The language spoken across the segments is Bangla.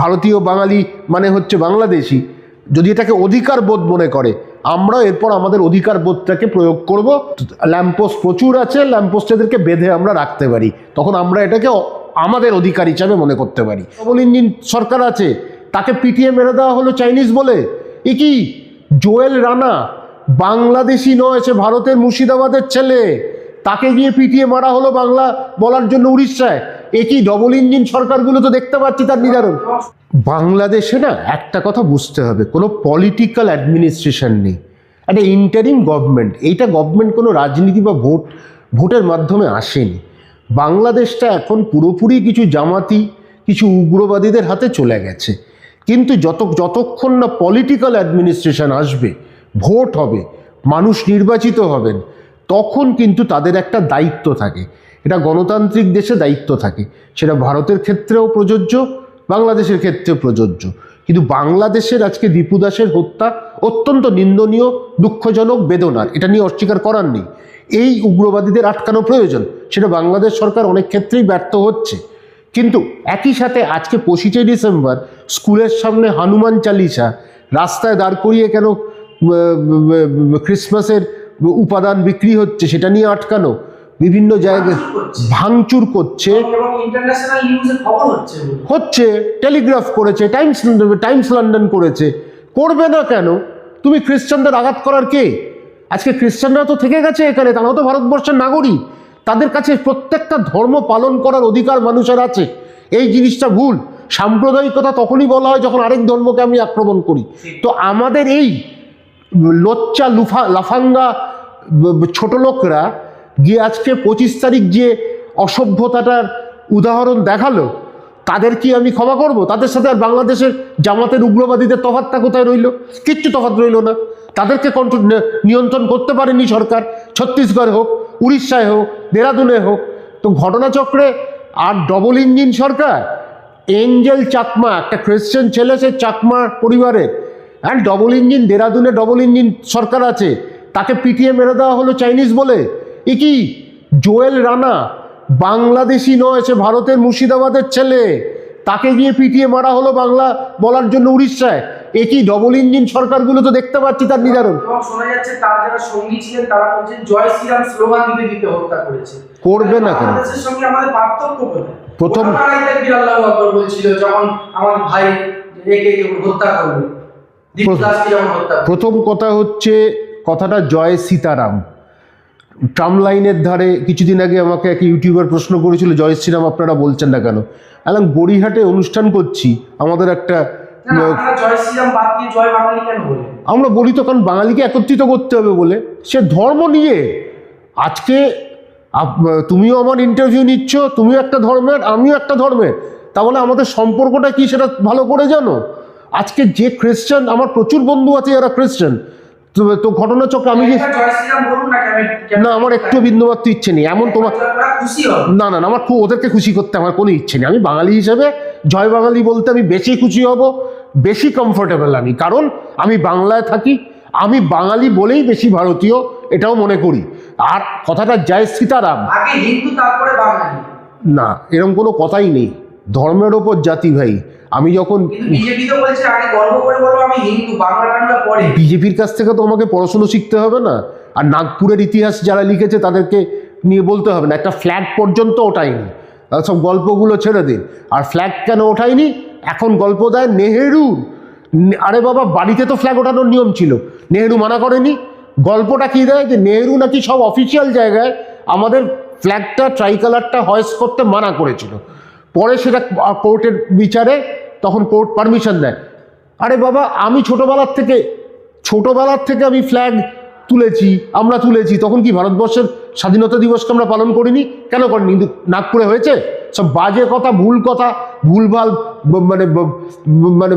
ভারতীয় বাঙালি মানে হচ্ছে বাংলাদেশি। যদি এটাকে অধিকার বোধ মনে করে আমরা এরপর আমাদের অধিকার বোধটাকে প্রয়োগ করব। ল্যাম্পোস্ট প্রচুর আছে ল্যাম্পোস্ট এদেরকে বেঁধে আমরা রাখতে পারি। তখন আমরা এটাকে আমাদের অধিকার হিসাবে মনে করতে পারি। ডবল ইঞ্জিন সরকার আছে, তাকে পিটিয়ে মেরে দেওয়া হলো চাইনিজ বলে। এ কি? জোয়েল রানা, বাংলাদেশি নয়, সে ভারতের মুর্শিদাবাদের ছেলে। তাকে গিয়ে পিটিয়ে মারা হলো বাংলা বলার জন্য উড়িষ্যায়। এ কি ডবল ইঞ্জিন সরকারগুলো তো দেখতে পাচ্ছি তার নিদারুণ। বাংলাদেশে না একটা কথা বুঝতে হবে, কোনো পলিটিক্যাল অ্যাডমিনিস্ট্রেশন নেই। একটা ইন্টারিম গভর্নমেন্ট এইটা গভর্নমেন্ট কোনো রাজনীতি বা ভোট, ভোটের মাধ্যমে আসেনি। বাংলাদেশটা এখন পুরোপুরি কিছু জামাতি, কিছু উগ্রবাদীদের হাতে চলে গেছে। কিন্তু যত, যতক্ষণ না পলিটিক্যাল অ্যাডমিনিস্ট্রেশন আসবে, ভোট হবে, মানুষ নির্বাচিত হবেন, তখন কিন্তু তাদের একটা দায়িত্ব থাকে। এটা গণতান্ত্রিক দেশে দায়িত্ব থাকে সেটা ভারতের ক্ষেত্রেও প্রযোজ্য বাংলাদেশের ক্ষেত্রেও প্রযোজ্য কিন্তু বাংলাদেশের আজকে দীপু দাসের হত্যা অত্যন্ত নিন্দনীয় দুঃখজনক বেদনার এটা নিয়ে অস্বীকার করার নেই এই উগ্রবাদীদের আটকানো প্রয়োজন সেটা বাংলাদেশ সরকার অনেক ক্ষেত্রেই ব্যর্থ হচ্ছে কিন্তু একই সাথে আজকে পঁচিশে ডিসেম্বর স্কুলের সামনে হনুমান চালিসা রাস্তায় দাঁড় করিয়ে কেন ক্রিসমাসের উপাদান বিক্রি হচ্ছে সেটা নিয়ে আটকানো বিভিন্ন জায়গায় ভাঙচুর করছে। হচ্ছে টেলিগ্রাফ করেছে টাইমস টাইমস লন্ডন করেছে। করবে না কেন? তুমি খ্রিস্টানদের আঘাত করার কে? আজকে খ্রিস্টানরা তো থেকে গেছে এখানে তারাও তো ভারতবর্ষের নাগরিক। তাদের কাছে প্রত্যেকটা ধর্ম পালন করার অধিকার মানুষের আছে। এই জিনিসটা ভুল। সাম্প্রদায়িকতা তখনই বলা হয় যখন আরেক ধর্মকে আমি আক্রমণ করি। তো আমাদের এই লোচ্চা লুফা লাফাঙ্গা ছোট লোকরা গিয়ে আজকে পঁচিশ তারিখ যে অসভ্যতাটার উদাহরণ দেখাল, তাদের কি আমি ক্ষমা করব? তাদের সাথে আর বাংলাদেশের জামাতের উগ্রবাদীদের তফাতটা কোথায় রইল? কিচ্ছু তফাৎ রইল না। তাদেরকে কন্ট্রোল নিয়ন্ত্রণ করতে পারেনি সরকার। ছত্তিশগড় হোক, উড়িষ্যায় হোক, দেরাদুনে হোক। তো ঘটনাচক্রে আর ডবল ইঞ্জিন সরকার এঞ্জেল চাকমা, একটা খ্রিশ্চান ছেলে, সে চাকমা পরিবারের অ্যান্ড ডবল ইঞ্জিন দেরাদুনে ডবল ইঞ্জিন সরকার আছে। তাকে পিটিয়ে মেরে দেওয়া হলো চাইনিজ বলে। এ কি? জোয়েল রানা বাংলাদেশি নয় সে ভারতের মুর্শিদাবাদের ছেলে। তাকে গিয়ে পিটিয়ে মারা হলো বাংলা বলার জন্য উড়িষ্যায়। এ কি ডবল ইঞ্জিন সরকারগুলো তো দেখতে পাচ্ছি তার নিদারুণ। এবং শোনা যাচ্ছে তার যারা সঙ্গী ছিলেন তারা বলছেন জয় শ্রীরাম স্লোগান দিতে দিতে হত্যা করেছে। করবে না কেন? সঙ্গে আমাদের পার্থক্য কোথায়? প্রথম- আল্লাহু আকবার বলছিল যখন আমার ভাই একে হত্যা করবে। প্রথম কথা হচ্ছে কথাটা জয় সীতারাম। ট্রাম লাইনের ধারে কিছুদিন আগে আমাকে এক ইউটিউবার প্রশ্ন করেছিল জয় শ্রীরাম আপনারা বলছেন না কেন? আলাম গড়িহাটে অনুষ্ঠান করছি আমাদের একটা আমরা বলি? তো কারণ বাঙালিকে একত্রিত করতে হবে বলে। সে ধর্ম নিয়ে আজকে তুমিও আমার ইন্টারভিউ নিচ্ছ তুমিও একটা ধর্মের আমিও একটা ধর্মের। তাহলে আমাদের সম্পর্কটা কি সেটা ভালো করে জানো? আজকে যে খ্রিস্টান আমার প্রচুর বন্ধু আছে যারা খ্রিস্টান তো ঘটনাচক্রে আমি যে বলুন না আমার একটু বিন্দুমাত্র ইচ্ছে নেই। এমন তোমার না না না, আমার খুব ওদেরকে খুশি করতে আমার কোনো ইচ্ছে নেই। আমি বাঙালি হিসেবে জয় বাঙালি বলতে আমি বেশি খুশি হব বেশি কমফোর্টেবল আমি। কারণ আমি বাংলায় থাকি আমি বাঙালি বলেই বেশি ভারতীয় এটাও মনে করি। আর কথাটা জয় সীতারাম। না এরকম কোনো কথাই নেই। ধর্মের ওপর জাতি ভাই। আমি যখন বিজেপির কাছ থেকে তো আমাকে পড়াশুনো শিখতে হবে না। আর নাগপুরের ইতিহাস যারা লিখেছে তাদেরকে নিয়ে বলতে হবে না। একটা ফ্ল্যাগ পর্যন্ত ওঠায়নি। সব গল্পগুলো ছেড়ে দিন। আর ফ্ল্যাগ কেন ওঠায়নি? এখন গল্প দেয় নেহেরু। আরে বাবা বাড়িতে তো ফ্ল্যাগ ওঠানোর নিয়ম ছিল। নেহেরু মানা করেনি। গল্পটা কি দেয়? যে নেহেরু নাকি সব অফিসিয়াল জায়গায় আমাদের ফ্ল্যাগটা ট্রাই কালারটা হয়েস করতে মানা করেছিল। পরে সেটা কোর্টের বিচারে তখন কোর্ট পারমিশন দেয়। আরে বাবা, আমি ছোটোবেলার থেকে ছোটোবেলার থেকে আমি ফ্ল্যাগ তুলেছি, আমরা তুলেছি, তখন কি ভারতবর্ষের স্বাধীনতা দিবসকে আমরা পালন করিনি? কেন করিনি? কিন্তু নাগপুরে হয়েছে? সব বাজে কথা, ভুল কথা ভুলভাল মানে মানে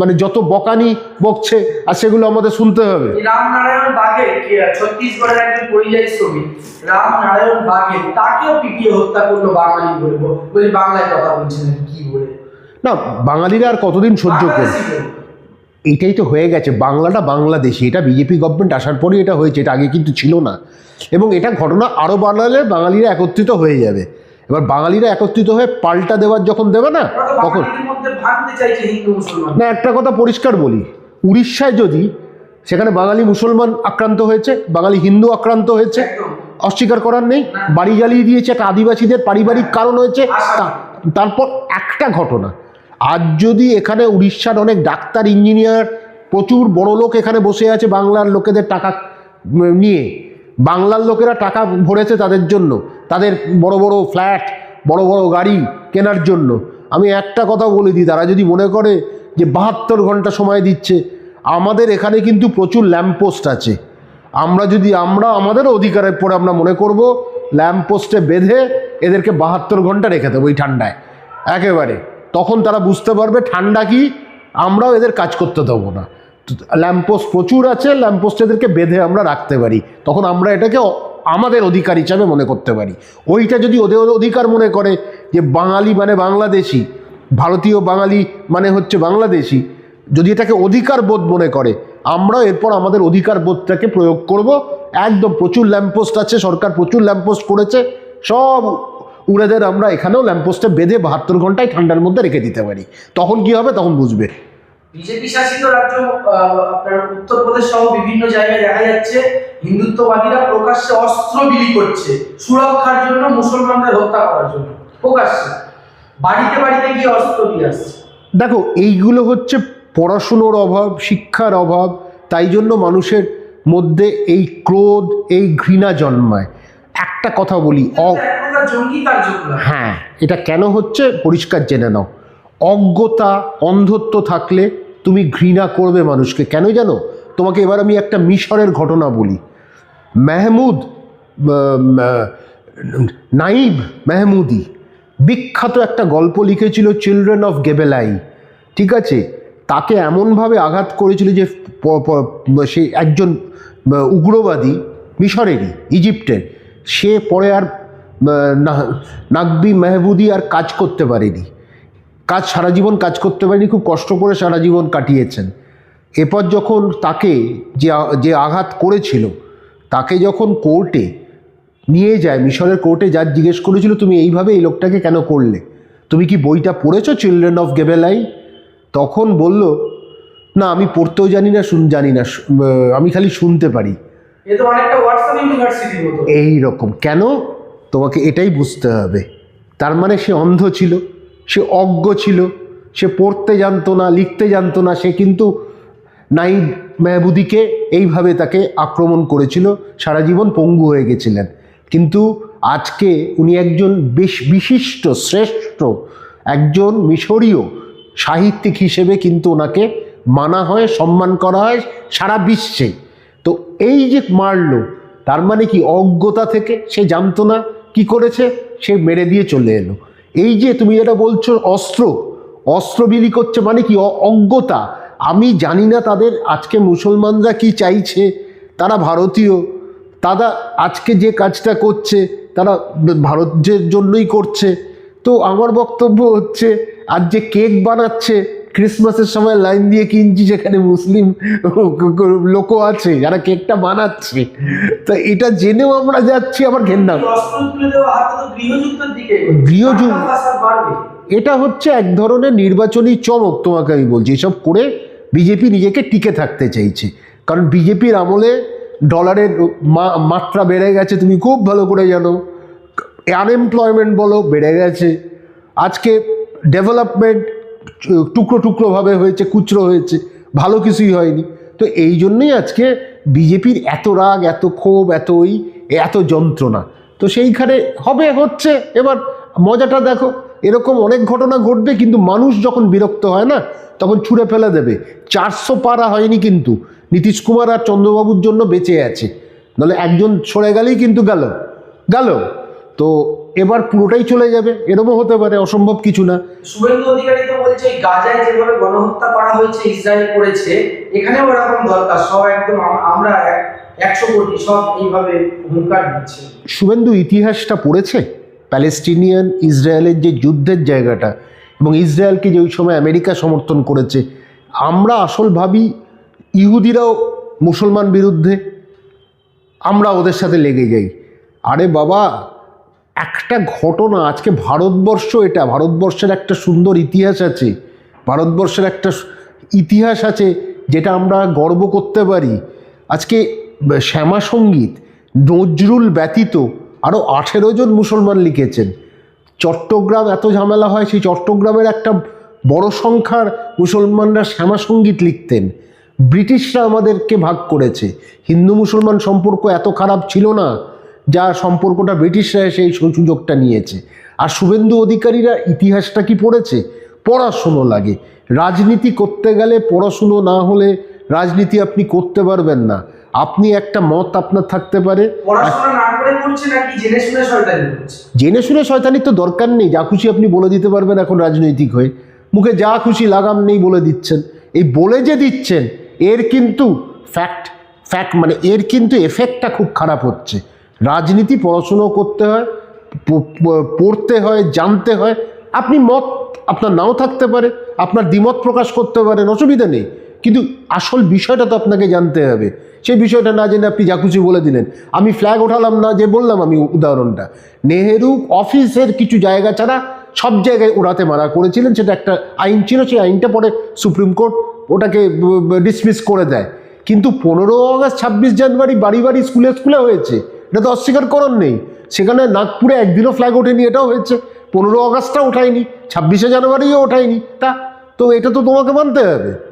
মানে যত বকানি বকছে আর সেগুলো আমাদের শুনতে হবে। রামনারায়ণ কে ছত্তিশগড়ের একজন পরিযায়ী শ্রমিক রামনারায়ণ বাঘের তাকেও পিটিয়ে হত্যা করল বাঙালি বলে বলি বাংলায় কথা বলছেন কি বলে? না বাঙালিরা আর কতদিন সহ্য করবে? এটাই তো হয়ে গেছে বাংলাটা বাংলাদেশি এটা বিজেপি গভর্নমেন্ট আসার পরেই এটা হয়েছে এটা আগে কিন্তু ছিল না। এবং এটা ঘটনা আরও বাড়ালে বাঙালিরা একত্রিত হয়ে যাবে। এবার বাঙালিরা একত্রিত হয়ে পাল্টা দেওয়ার যখন দেবে না তখন না একটা কথা পরিষ্কার বলি। উড়িষ্যায় যদি সেখানে বাঙালি মুসলমান আক্রান্ত হয়েছে বাঙালি হিন্দু আক্রান্ত হয়েছে অস্বীকার করার নেই বাড়ি জ্বালিয়ে দিয়েছে একটা আদিবাসীদের পারিবারিক কারণ হয়েছে তারপর একটা ঘটনা। আজ যদি এখানে উড়িষ্যার অনেক ডাক্তার ইঞ্জিনিয়ার প্রচুর বড় লোক এখানে বসে আছে বাংলার লোকেদের টাকা নিয়ে বাংলার লোকেরা টাকা ভরেছে তাদের জন্য তাদের বড় বড় ফ্ল্যাট, বড় বড় গাড়ি কেনার জন্য। আমি একটা কথা বলে দিই, তারা যদি মনে করে যে বাহাত্তর ঘণ্টা সময় দিচ্ছে, আমাদের এখানে কিন্তু প্রচুর ল্যাম্পপোস্ট আছে। আমরা যদি, আমরা আমাদের অধিকারের পরে আমরা মনে করব, ল্যাম্পপোস্টে বেঁধে এদেরকে বাহাত্তর ঘণ্টা রেখে দেবো এই ঠান্ডায়। একেবারে। তখন তারা বুঝতে পারবে ঠান্ডা কি, আমরাও এদের কাজ করতে দেবো না। ল্যাম্পপোস্ট প্রচুর আছে, ল্যাম্পপোস্ট এদেরকে বেঁধে আমরা রাখতে পারি। তখন আমরা এটাকে আমাদের অধিকার হিসাবে মনে করতে পারি। ওইটা যদি ওদের অধিকার মনে করে যে বাঙালি মানে বাংলাদেশি, ভারতীয় বাঙালি মানে হচ্ছে বাংলাদেশি, যদি এটাকে অধিকার বোধ মনে করে আমরা এরপর আমাদের অধিকার বোধটাকে প্রয়োগ করব। একদম প্রচুর ল্যাম্পপোস্ট আছে, সরকার প্রচুর ল্যাম্পপোস্ট করেছে, সব উড়েদের আমরা এখানেও ল্যাম্পপোস্টে বেঁধে বাহাত্তর ঘন্টায় ঠান্ডার মধ্যে রেখে দিতে পারি। তখন কি হবে? তখন বুঝবে। বিজেপি শাসিত রাজ্য আপনার উত্তরপ্রদেশ সহ বিভিন্ন জায়গায় দেখা যাচ্ছে হিন্দুত্ববাদীরা প্রকাশ্যে অস্ত্র বিলি করছে সুরক্ষার জন্য মুসলমানদের হত্যা করার জন্য প্রকাশ্যে। বাড়িতে বাড়িতে গিয়ে অস্ত্র দিয়ে আসছে। দেখো এইগুলো হচ্ছে পড়াশুনোর অভাব শিক্ষার অভাব তাই জন্য মানুষের মধ্যে এই ক্রোধ এই ঘৃণা জন্মায়। একটা কথা বলি হ্যাঁ এটা কেন হচ্ছে? পরিষ্কার জেনে নাও। অজ্ঞতা, অন্ধত্ব থাকলে তুমি ঘৃণা করবে মানুষকে। কেন জানো? তোমাকে এবার আমি একটা মিশরের ঘটনা বলি। মেহমুদ নাইব মেহমুদি বিখ্যাত একটা গল্প লিখেছিল চিলড্রেন অফ গেবেলাই। ঠিক আছে? তাকে এমনভাবে আঘাত করেছিল যে সে একজন উগ্রবাদী মিশরেরই, ইজিপ্টের। সে পরে আর নাকবি মেহবুদি আর কাজ করতে পারেনি। কাজ সারা জীবন কাজ করতে পারেনি খুব কষ্ট করে সারা জীবন কাটিয়েছেন। এরপর যখন তাকে যে যে আঘাত করেছিল তাকে যখন কোর্টে নিয়ে যায় মিশরের কোর্টে যার জিজ্ঞেস করেছিল তুমি এইভাবে এই লোকটাকে কেন করলে? তুমি কি বইটা পড়েছো চিলড্রেন অফ গেবেলাই? তখন বলল না আমি পড়তেও জানি না শুন জানি না আমি খালি শুনতে পারি। এই রকম কেন? তোমাকে এটাই বুঝতে হবে। তার মানে সে অন্ধ ছিল। সে অজ্ঞ ছিল, সে পড়তে জানতো না, লিখতে জানতো না, সে কিন্তু নাইব মেহবুদিকে এইভাবে তাকে আক্রমণ করেছিল, সারা জীবন পঙ্গু হয়ে গেছিলেন। কিন্তু আজকে উনি একজন বেশ বিশিষ্ট, শ্রেষ্ঠ, একজন মিশরীয় সাহিত্যিক হিসেবে কিন্তু ওনাকে মানা হয়, সম্মান করা হয় সারা বিশ্বে। তো এই যে মারলো, তার মানে কি অজ্ঞতা থেকে সে জানতো না, কি করেছে? সে মেরে দিয়ে চলে এলো। এই যে তুমি যেটা বলছো অস্ত্র অস্ত্র বিলি করছে মানে কি? অজ্ঞতা আমি জানি না তাদের আজকে মুসলমানরা কি চাইছে। তারা ভারতীয়। তারা আজকে যে কাজটা করছে, তারা ভারতের জন্যই করছে। তো আমার বক্তব্য হচ্ছে আর যে কেক বানাচ্ছে ক্রিসমাসের সময় লাইন দিয়ে কিনছি যেখানে মুসলিম লোকও আছে যারা কেকটা বানাচ্ছে। তো এটা জেনেও আমরা যাচ্ছি আবার ঘেন্না। বাড়বে। এটা হচ্ছে এক ধরনের নির্বাচনী চমক তোমাকে আমি বলছি। এসব করে বিজেপি নিজেকে টিকে থাকতে চাইছে। কারণ বিজেপির আমলে ডলারের মাত্রা বেড়ে গেছে তুমি খুব ভালো করে জানো। আনএমপ্লয়মেন্ট বলো বেড়ে গেছে। আজকে ডেভেলপমেন্ট টুকরো টুকরোভাবে হয়েছে, কুচরো হয়েছে, ভালো কিছুই হয়নি। তো এই জন্যই আজকে বিজেপির এত রাগ, এত ক্ষোভ, এত ওই, এত যন্ত্রণা। তো সেইখানে হবে, হচ্ছে, এবার মজাটা দেখো, এরকম অনেক ঘটনা ঘটবে, কিন্তু মানুষ যখন বিরক্ত হয় না, তখন ছুঁড়ে ফেলে দেবে। চারশো পারা হয়নি কিন্তু, নীতিশ কুমার আর চন্দ্রবাবুর জন্য বেঁচে আছে। নাহলে একজন সরে গেলেই কিন্তু গেল গেল। তো এবার পুরোটাই চলে যাবে এরকমও হতে পারে অসম্ভব কিছু না। শুভেন্দু অধিকারী তো বলছে গাজায় যেভাবে গণহত্যা করা হয়েছে ইসরায়েল করেছে এখানেও ওরকম দরকার সব একদম আমরা একশো কোটি সব এইভাবে হুঙ্কার দিচ্ছে। শুভেন্দু ইতিহাসটা পড়েছে? প্যালেস্টিনিয়ান ইসরায়েলের যে যুদ্ধের জায়গাটা এবং ইসরায়েলকে যে ওই সময় আমেরিকা সমর্থন করেছে আমরা আসল ভাবি ইহুদিরাও মুসলমান বিরুদ্ধে আমরা ওদের সাথে লেগে যাই। আরে বাবা একটা ঘটনা, আজকে ভারতবর্ষ এটা, ভারতবর্ষের একটা সুন্দর ইতিহাস আছে, ভারতবর্ষের একটা ইতিহাস আছে যেটা আমরা গর্ব করতে পারি। আজকে শ্যামা সংগীত, নজরুল ব্যতীত আরও আঠেরো জন মুসলমান লিখেছেন। চট্টগ্রাম এত ঝামেলা হয়, সেই চট্টগ্রামের একটা বড় সংখ্যার মুসলমানরা শ্যামা সংগীত লিখতেন। ব্রিটিশরা আমাদেরকে ভাগ করেছে। হিন্দু মুসলমান সম্পর্ক এত খারাপ ছিল না। যা সম্পর্কটা ব্রিটিশরা এসে এই সুযোগটা নিয়েছে। আর শুভেন্দু অধিকারীরা ইতিহাসটা কি পড়েছে? পড়াশুনো লাগে। রাজনীতি করতে গেলে পড়াশুনো না হলে রাজনীতি আপনি করতে পারবেন না। আপনি একটা মত আপনার থাকতে পারে। জেনে শুনে শয়তানির তো দরকার নেই। যা খুশি আপনি বলে দিতে পারবেন এখন রাজনৈতিক হয়ে। মুখে যা খুশি লাগাম নেই বলে দিচ্ছেন। এই বলে যে দিচ্ছেন এর কিন্তু ফ্যাক্ট ফ্যাক্ট মানে এর কিন্তু এফেক্টটা খুব খারাপ হচ্ছে। রাজনীতি পড়াশুনো করতে হয় পড়তে হয়, জানতে হয়, আপনি মত আপনার নাও থাকতে পারে, আপনার দ্বিমত প্রকাশ করতে পারেন, অসুবিধা নেই। কিন্তু আসল বিষয়টা তো আপনাকে জানতে হবে। সেই বিষয়টা না জেনে আপনি যা খুশি বলে দিলেন। আমি ফ্ল্যাগ ওঠালাম না যে বললাম আমি উদাহরণটা। নেহেরু অফিসের কিছু জায়গা ছাড়া সব জায়গায় ওড়াতে মারা করেছিলেন, সেটা একটা আইন ছিল, সেই আইনটা পরে সুপ্রিম কোর্ট ওটাকে ডিসমিস করে দেয়। কিন্তু পনেরো আগস্ট ছাব্বিশ জানুয়ারি বাড়ি বাড়ি স্কুলে স্কুলে হয়েছে। এটা তো অস্বীকার করার নেই। সেখানে নাগপুরে একদিনও ফ্ল্যাগ ওঠেনি, এটাও হয়েছে। পনেরো আগস্টটা ওঠায়নি, ছাব্বিশে জানুয়ারিও ওঠায়নি। তা, তো এটা তো তোমাকে মানতে হবে।